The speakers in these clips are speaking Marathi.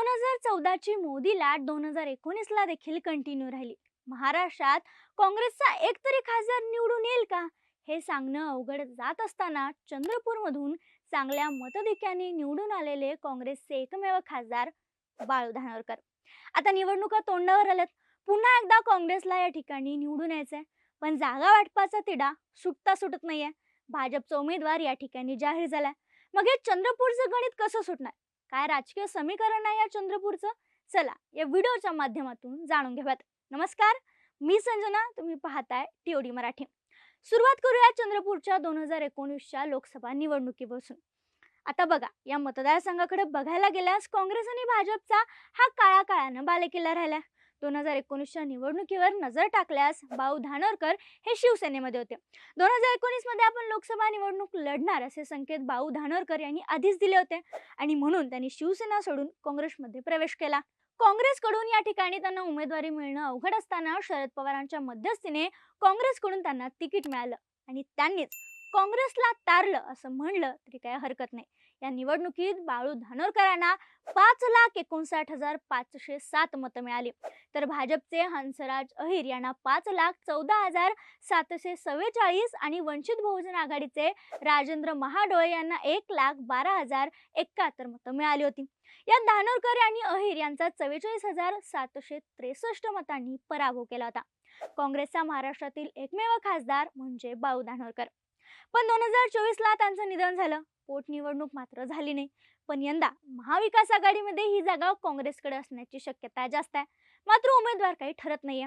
दोन हजार चौदाची मोदी लाट दोन हजार एकोणीसला देखील कंटिन्यू राहिली. महाराष्ट्रात काँग्रेसचा एक तरी खासदार निवडून येईल का? हे सांगणं अवघड जात असताना चंद्रपूरमधून चांगल्या मतधिक्याने निवडून आलेले काँग्रेसचे एकमेव खासदार बाळू धानोरकर. आता निवडणुका तोंडावर आल्यात. पुन्हा एकदा काँग्रेसला या ठिकाणी निवडून यायचंय. पण जागा वाटपाचा तिढा सुटता सुटत नाहीये. भाजपचा उमेदवार या ठिकाणी जाहीर झालाय. मग हे चंद्रपूरचं गणित कसं सुटणार? काय राजकीय समीकरण आहे या चंद्रपूरचं? चला या व्हिडिओच्या माध्यमातून जाणून घेऊयात. नमस्कार मी संजना तुम्ही पाहताय टीओडी मराठी. सुरुवात करूया चंद्रपूरच्या दोन हजार एकोणीसच्या लोकसभा निवडणुकीपासून. आता बघा या मतदारसंघाकडे बघायला गेल्यास काँग्रेस आणि भाजपचा हा काळा काळानं बालेकिल्ला राहिला दोन हजार एकोणीसच्या निवडणुकीवर नजर टाकल्यास भाऊ धानोरकर हे शिवसेनेमध्ये होते. दोन हजार एकोणीसमध्ये आपण लोकसभा निवडणूक लढणार असे संकेत भाऊ धानोरकर यांनी आधीच दिले होते आणि म्हणून त्यांनी शिवसेना सोडून काँग्रेसमध्ये प्रवेश केला. काँग्रेसकडून या ठिकाणी त्यांना उमेदवारी मिळणं अवघड असताना शरद पवारांच्या मध्यस्थीने काँग्रेसकडून त्यांना तिकीट मिळालं आणि त्यांनीच काँग्रेसला तारलं असं म्हणलं तरी काय हरकत नाही. या निवडणुकीत बाळू धानोरकरांना पाच लाख एकोणसाठ हजार पाचशे सात मतं मिळाली. तर भाजपचे हंसराज अहिर यांना पाच लाख चौदा हजार सातशे चव्वेचाळीस आणि वंचित बहुजन आघाडीचे राजेंद्र महाडोळे यांना एक लाख बारा हजार एकाहत्तर मतं मिळाली होती. यात धानोरकर आणि अहिर यांचा चव्वेचाळीस हजार सातशे त्रेसष्ट मतांनी पराभव केला होता. काँग्रेसचा महाराष्ट्रातील एकमेव खासदार म्हणजे बाळू धानोरकर. पण दोन हजार चोवीस ला त्यांचं निधन झालं. पोटनिवडणूक मात्र झाली नाही. पण यंदा महाविकास आघाडीमध्ये ही जागा काँग्रेसकडे असण्याची शक्यता जास्त आहे. मात्र उमेदवार काही ठरत नाहीये.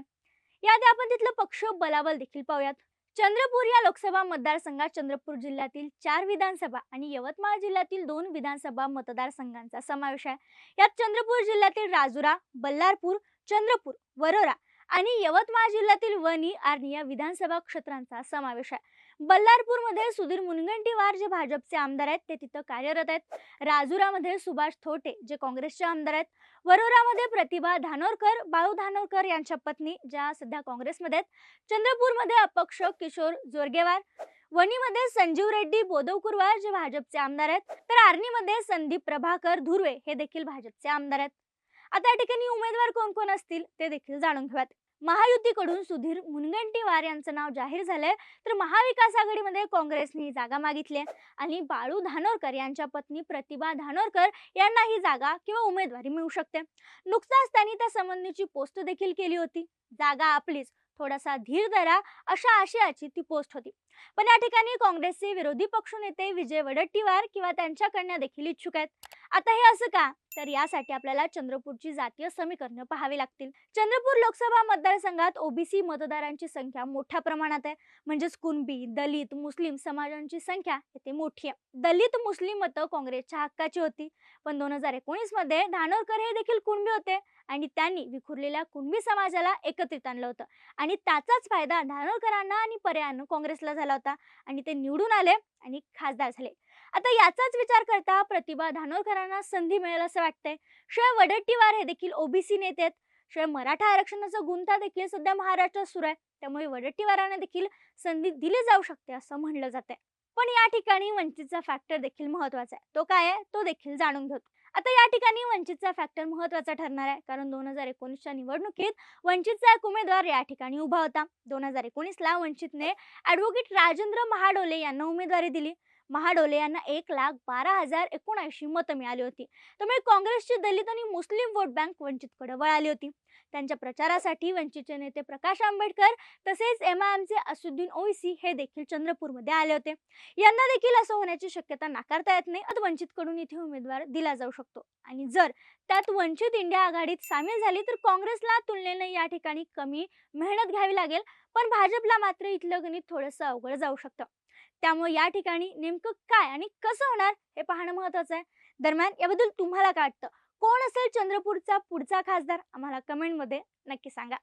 याआधी आपण तिथलं पक्ष बलाबल देखील पाहूयात. चंद्रपूर या लोकसभा मतदारसंघात चंद्रपूर जिल्ह्यातील चार विधानसभा आणि यवतमाळ जिल्ह्यातील दोन विधानसभा मतदारसंघांचा समावेश आहे. यात चंद्रपूर जिल्ह्यातील राजुरा बल्लारपूर चंद्रपूर वरोरा आणि यवतमाळ जिल्ह्यातील वणी आणि या विधानसभा क्षेत्रांचा समावेश आहे. बल्लारपूरमध्ये सुधीर मुनगंटीवार जे भाजपचे आमदार आहेत ते तिथं कार्यरत आहेत. राजुरामध्ये सुभाष थोटे जे काँग्रेसचे आमदार आहेत. वरोरामध्ये प्रतिभा धानोरकर बाळू धानोरकर यांच्या पत्नी ज्या सध्या काँग्रेसमध्ये आहेत. चंद्रपूरमध्ये अपक्ष किशोर जोरगेवार. वणीमध्ये संजीव रेड्डी बोदवकुरवार जे भाजपचे आमदार आहेत. तर आर्नीमध्ये संदीप प्रभाकर धुर्वे हे देखील भाजपचे आमदार आहेत. आता या ठिकाणी उमेदवार कोण कोण असतील ते देखील जाणून घेऊयात. महायुतीकडून सुधीर मुनगंटीवार यांचं नाव जाहीर झालंय. तर महाविकास आघाडीमध्ये काँग्रेसने ही जागा मागितली आहे आणि बाळू धानोरकर यांच्या पत्नी प्रतिभा धानोरकर यांना ही जागा किंवा उमेदवारी मिळू शकते. नुकताच त्यांनी त्या संबंधीची पोस्ट देखील केली होती. जागा आपलीच थोडासा धीर धरा अशा आशयाची ती पोस्ट होती. पण या ठिकाणी काँग्रेसचे विरोधी पक्षनेते विजय वडट्टीवार किंवा त्यांच्या कन्या देखील इच्छुक आहेत. आता हे असं का? तर यासाठी आपल्याला चंद्रपूरची जातीय समीकरणं पाहावी लागतील. चंद्रपूर लोकसभा मतदारसंघात ओबीसी मतदारांची संख्या मोठ्या प्रमाणात आहे. म्हणजेच कुणबी दलित मुस्लिम समाजांची संख्या येथे मोठी आहे. दलित मुस्लिम मतं काँग्रेसच्या हक्काची होती. पण दोन हजार एकोणीसमध्ये धानोरकर हे देखील कुणबी होते आणि त्यांनी विखुरलेल्या कुणबी समाजाला एकत्रित आणलं होतं. आणि त्याचाच फायदा धानोरकरांना आणि पर्यायानं काँग्रेसला झाला होता. आणि ते निवडून आले आणि खासदार झाले. आता याचाच विचार करता प्रतिभा धानोरकरांना संधी मिळेल असं वाटतंय. शिवाय वडट्टीवार हे देखील ओबीसी नेते आहेत. शिवाय मराठा आरक्षणाचा गुंता देखील सध्या महाराष्ट्रात सुरू आहे. त्यामुळे वडट्टीवारांना देखील संधी दिली जाऊ शकते असं म्हणलं जाते पण या ठिकाणी वंचितचा फॅक्टर देखील महत्त्वाचा आहे. तो काय आहे? तो देखील जाणून घेतो आता या ठिकाणी वंचितचा फॅक्टर महत्त्वाचा ठरणार आहे. कारण दोन हजार एकोणीसच्या निवडणुकीत वंचितचा एक उमेदवार या ठिकाणी उभा होता. दोन हजार एकोणीसला वंचितने ॲडव्होकेट राजेंद्र महाडोले यांना उमेदवारी दिली. महाडोले यांना एक लाख बारा हजार एकोणऐंशी मतं मिळाली होती. त्यामुळे काँग्रेसची दलित आणि मुस्लिम वोट बँक वंचितकडे वळाली होती. त्यांच्या प्रचारासाठी वंचितचे नेते प्रकाश आंबेडकर तसेच एम आय एमचे असुद्दीन ओईसी हे देखील चंद्रपूरमध्ये आले होते. यांना देखील असं होण्याची शक्यता नाकारता येत नाही आता वंचितकडून इथे उमेदवार दिला जाऊ शकतो. आणि जर त्यात वंचित इंडिया आघाडीत सामील झाली तर काँग्रेसला तुलनेने या ठिकाणी कमी मेहनत घ्यावी लागेल पण भाजपला मात्र इथलं गणित थोडंसं अवघड जाऊ शकतं. त्यामुळे या ठिकाणी नेमकं काय आणि कसं होणार हे पाहणं महत्वाचं आहे. दरम्यान याबद्दल तुम्हाला काय वाटतं? कोण असेल चंद्रपूरचा पुढचा खासदार? आम्हाला कमेंटमध्ये नक्की सांगा.